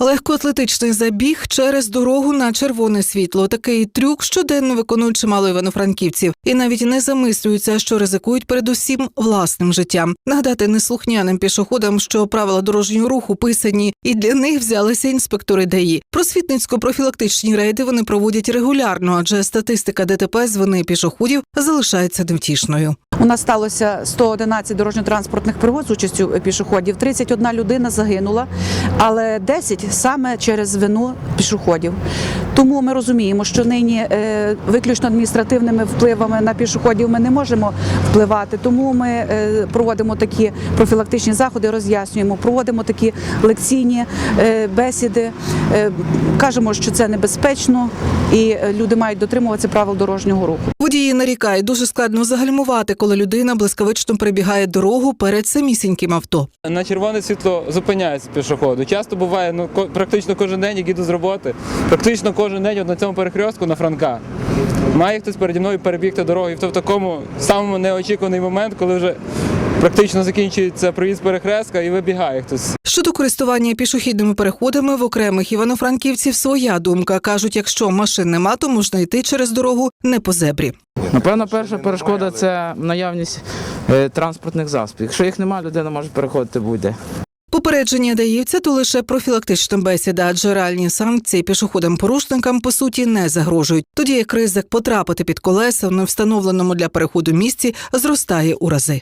Легкоатлетичний забіг через дорогу на червоне світло. Такий трюк щоденно виконують чимало івано-франківців і навіть не замислюються, що ризикують передусім власним життям. Нагадати неслухняним пішоходам, що правила дорожнього руху писані, і для них взялися інспектори ДАІ. Просвітницько-профілактичні рейди вони проводять регулярно, адже статистика ДТП з вини пішоходів залишається невтішною. У нас сталося 111 дорожньо-транспортних пригод з участю пішоходів. 31 людина загинула, але 10 саме через вину пішоходів. Тому ми розуміємо, що нині е, виключно адміністративними впливами на пішоходів ми не можемо впливати. Тому ми е, проводимо такі профілактичні заходи, роз'яснюємо, проводимо такі лекційні е, бесіди. Кажемо, що це небезпечно, і люди мають дотримуватися правил дорожнього руху. Водії нарікають, дуже складно загальмувати, коли людина блискавично перебігає дорогу перед самісіньким авто. На червоне світло зупиняється пішоходу. Часто буває, ну ко- практично кожен день, як іду з роботи, практично кожен день от на цьому перехрестку на Франка. Має хтось переді мною перебігти дорогу, і в такому самому неочікуваний момент, коли вже практично закінчується проїзд перехрестка і вибігає хтось. Щодо користування пішохідними переходами в окремих івано-франківців своя думка. кажуть, якщо машин нема, то можна йти через дорогу не по зебрі. Напевно, перша перешкода це наявність е, транспортних засобів. Якщо їх немає, людина може переходити будь-де. Попередження дається то лише профілактична бесіда, адже реальні санкції пішоходам-порушникам по суті не загрожують. Тоді як ризик потрапити під колеса в невстановленому для переходу місці зростає у рази.